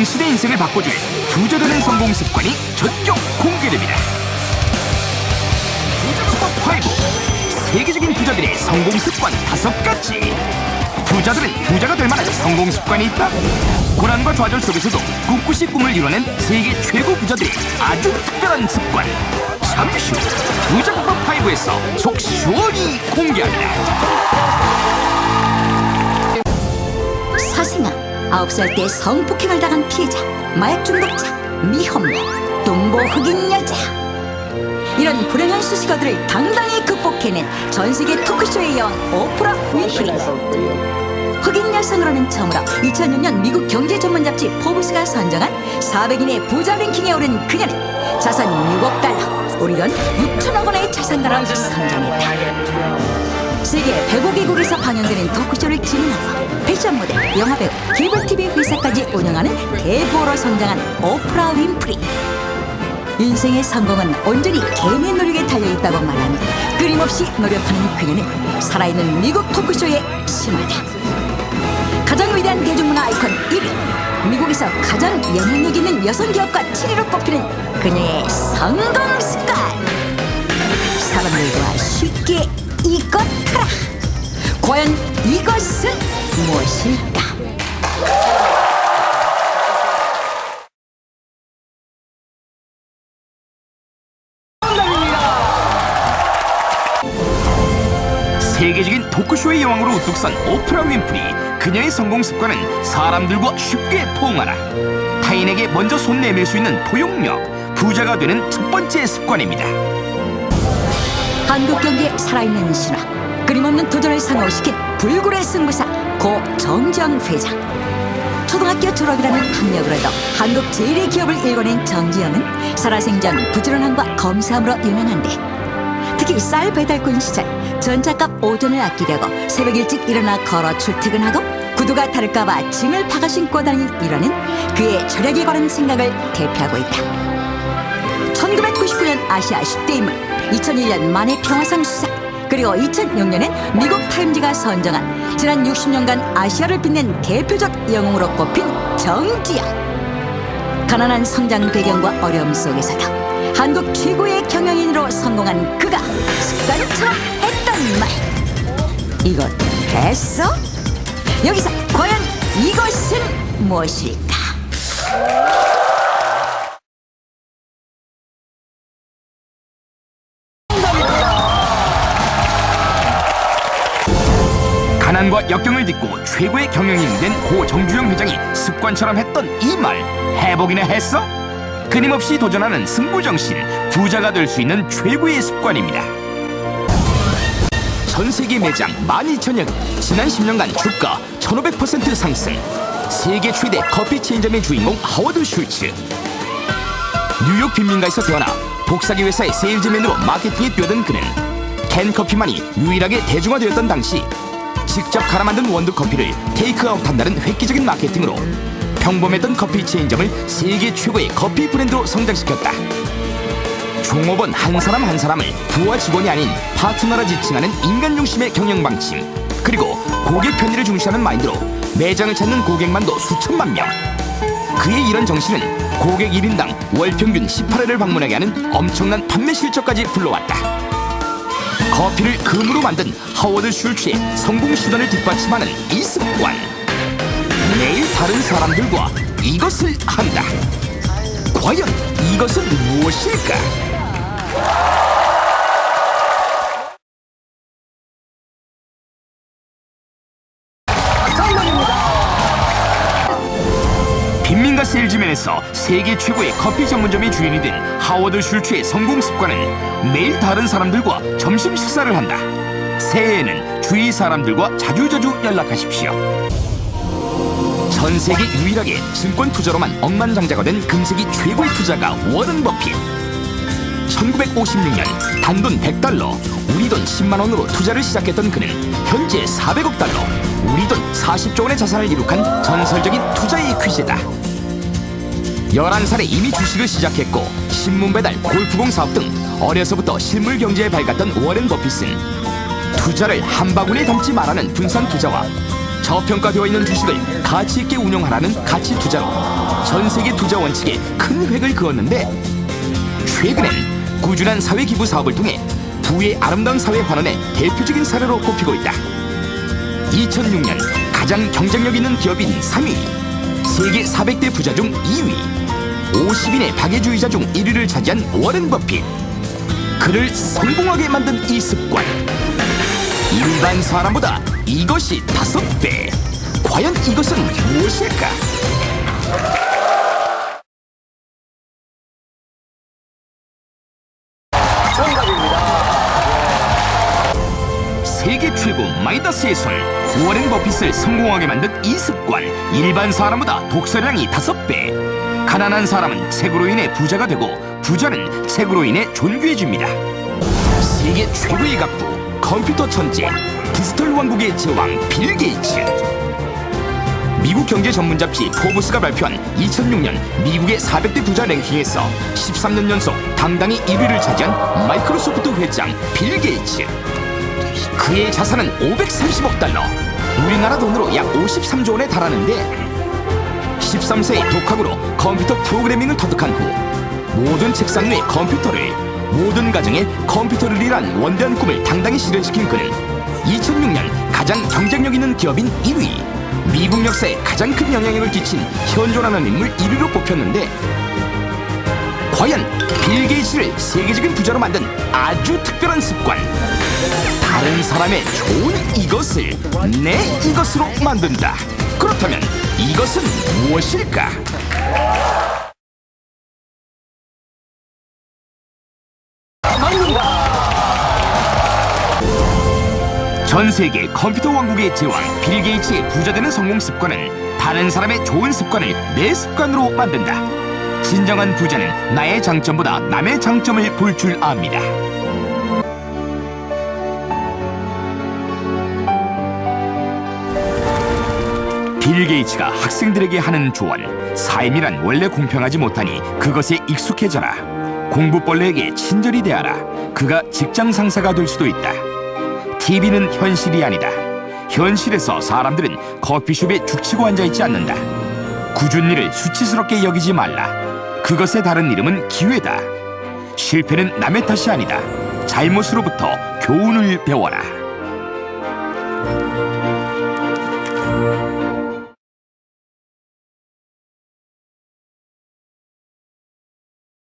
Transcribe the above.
당신의 인생을 바꿔줄 부자되는 성공 습관이 전격 공개됩니다. 부자 법 5 세계적인 부자들의 성공 습관 다섯 가지 부자들은 부자가 될 만한 성공 습관이 있다. 고난과 좌절 속에서도 꿋꿋이 꿈을 이뤄낸 세계 최고 부자들의 아주 특별한 습관. 잠시 후 부자 법 5에서 속 시원히 공개합니다. 사생아 아홉 살 때 성폭행을 당한 피해자 마약 중독자 미혼모 동보 흑인 여자. 이런 불행한 수식어들을 당당히 극복해낸 전 세계 토크쇼의 여왕 오프라 윈프리 흑인 여성으로는 처음으로 2006년 미국 경제 전문 잡지 포브스가 선정한 400인의 부자 랭킹에 오른 그녀는 자산 6억 달러 우리 돈 6천억 원의 자산가로 선정했다. 세계 105개국에서 방영되는 토크쇼를 진행하고 패션 모델, 영화배우, 케이블 TV 회사까지 운영하는 대부호로 성장한 오프라 윈프리. 인생의 성공은 온전히 개인의 노력에 달려있다고 말하며 끊임없이 노력하는 그녀는 살아있는 미국 토크쇼의 신화다. 가장 위대한 대중문화 아이콘 1위 미국에서 가장 영향력 있는 여성 기업가 7위로 꼽히는 그녀의 성공 습관 사람들과 쉽게 이것하라 과연 이것은 무엇일까? 세계적인 토크쇼의 여왕으로 우뚝 선 오프라 윈프리. 그녀의 성공 습관은 사람들과 쉽게 포옹하라. 타인에게 먼저 손 내밀 수 있는 포용력 부자가 되는 첫 번째 습관입니다. 한국 경제의 살아있는 신화 끊임없는 도전을 상호시킨 불굴의 승부사 고 정정 회장. 초등학교 졸업이라는 학력으로도 한국 제일의 기업을 일궈낸 정지영은 살아생전 부지런함과 검사함으로 유명한데 특히 쌀 배달꾼 시절 전차값 오전을 아끼려고 새벽 일찍 일어나 걸어 출퇴근하고 구두가 다를까봐 짐을 파가 신고 다니는 일화는 그의 절약에 관한 생각을 대표하고 있다. 1999년 아시아 10대 인물 2001년 만해 평화상 수상 그리고 2006년엔 미국 타임즈가 선정한 지난 60년간 아시아를 빛낸 대표적 영웅으로 꼽힌 정지영 가난한 성장 배경과 어려움 속에서도 한국 최고의 경영인으로 성공한 그가 습관처럼 했던 말 이것 했어? 여기서 과연 이것은 무엇일까? 가난과 역경을 딛고 최고의 경영인이 된고 정주영 회장이 습관처럼 했던 이 말 해보기나 했어? 끊임없이 도전하는 승부정신 부자가 될 수 있는 최고의 습관입니다 전 세계 매장 12,000여 개 지난 10년간 주가 1,500% 상승 세계 최대 커피 체인점의 주인공 하워드 슐츠 뉴욕 빈민가에서 태어나 복사기 회사의 세일즈맨으로 마케팅에 뛰어든 그는 캔커피만이 유일하게 대중화되었던 당시 직접 갈아 만든 원두 커피를 테이크아웃 한다는 획기적인 마케팅으로 평범했던 커피 체인점을 세계 최고의 커피 브랜드로 성장시켰다. 종업원 한 사람 한 사람을 부하 직원이 아닌 파트너라 지칭하는 인간 중심의 경영 방침 그리고 고객 편의를 중시하는 마인드로 매장을 찾는 고객만도 수천만 명 그의 이런 정신은 고객 1인당 월 평균 18회를 방문하게 하는 엄청난 판매 실적까지 불러왔다 커피를 금으로 만든 하워드 슐츠의 성공 시도를 뒷받침하는 이 습관 매일 다른 사람들과 이것을 한다 과연 이것은 무엇일까? 일즈맨에서 세계 최고의 커피 전문점의 주인이 된 하워드 슐츠의 성공 습관은 매일 다른 사람들과 점심 식사를 한다. 새해에는 주위 사람들과 자주자주 연락하십시오. 전 세계 유일하게 증권 투자로만 억만장자가 된 금세기 최고의 투자가 워런 버핏. 1956년 단돈 100달러, 우리 돈 10만 원으로 투자를 시작했던 그는 현재 400억 달러, 우리 돈 40조 원의 자산을 이룩한 전설적인 투자의 귀재다. 11살에 이미 주식을 시작했고 신문 배달, 골프공 사업 등 어려서부터 실물 경제에 밝았던 워렌 버핏은 투자를 한 바구니에 담지 말라는 분산 투자와 저평가되어 있는 주식을 가치 있게 운영하라는 가치 투자로 전 세계 투자 원칙에 큰 획을 그었는데 최근엔 꾸준한 사회 기부 사업을 통해 부의 아름다운 사회 환원의 대표적인 사례로 꼽히고 있다. 2006년 가장 경쟁력 있는 기업인 3위, 세계 400대 부자 중 2위, 50인의 박애주의자 중 1위를 차지한 워렌 버핏. 그를 성공하게 만든 이 습관. 일반 사람보다 이것이 다섯 배. 과연 이것은 무엇일까? 세계 최고 마이다스의 손 워렌 버핏을 성공하게 만든 이 습관 일반 사람보다 독서량이 다섯 배 가난한 사람은 책으로 인해 부자가 되고 부자는 책으로 인해 존귀해집니다. 세계 최고의 가구 컴퓨터 천재 디지털 왕국의 제왕 빌 게이츠. 미국 경제 전문 잡지 포브스가 발표한 2006년 미국의 400대 부자 랭킹에서 13년 연속 당당히 1위를 차지한 마이크로소프트 회장 빌 게이츠. 그의 자산은 530억 달러, 우리나라 돈으로 약 53조 원에 달하는데 13세의 독학으로 컴퓨터 프로그래밍을 터득한 후 모든 책상 위의 컴퓨터를 모든 가정에 컴퓨터를 위한 원대한 꿈을 당당히 실현시킨 그는 2006년 가장 경쟁력 있는 기업인 1위 미국 역사에 가장 큰 영향력을 끼친 현존하는 인물 1위로 뽑혔는데 과연 빌 게이츠를 세계적인 부자로 만든 아주 특별한 습관 다른 사람의 좋은 이것을 내 이것으로 만든다. 그렇다면 이것은 무엇일까? 전 세계 컴퓨터 왕국의 제왕 빌 게이츠의 부자되는 성공 습관은 다른 사람의 좋은 습관을 내 습관으로 만든다. 진정한 부자는 나의 장점보다 남의 장점을 볼 줄 압니다. 빌 게이츠가 학생들에게 하는 조언. 삶이란 원래 공평하지 못하니 그것에 익숙해져라. 공부벌레에게 친절히 대하라. 그가 직장 상사가 될 수도 있다. TV는 현실이 아니다. 현실에서 사람들은 커피숍에 죽치고 앉아있지 않는다. 굳은 일을 수치스럽게 여기지 말라. 그것의 다른 이름은 기회다. 실패는 남의 탓이 아니다. 잘못으로부터 교훈을 배워라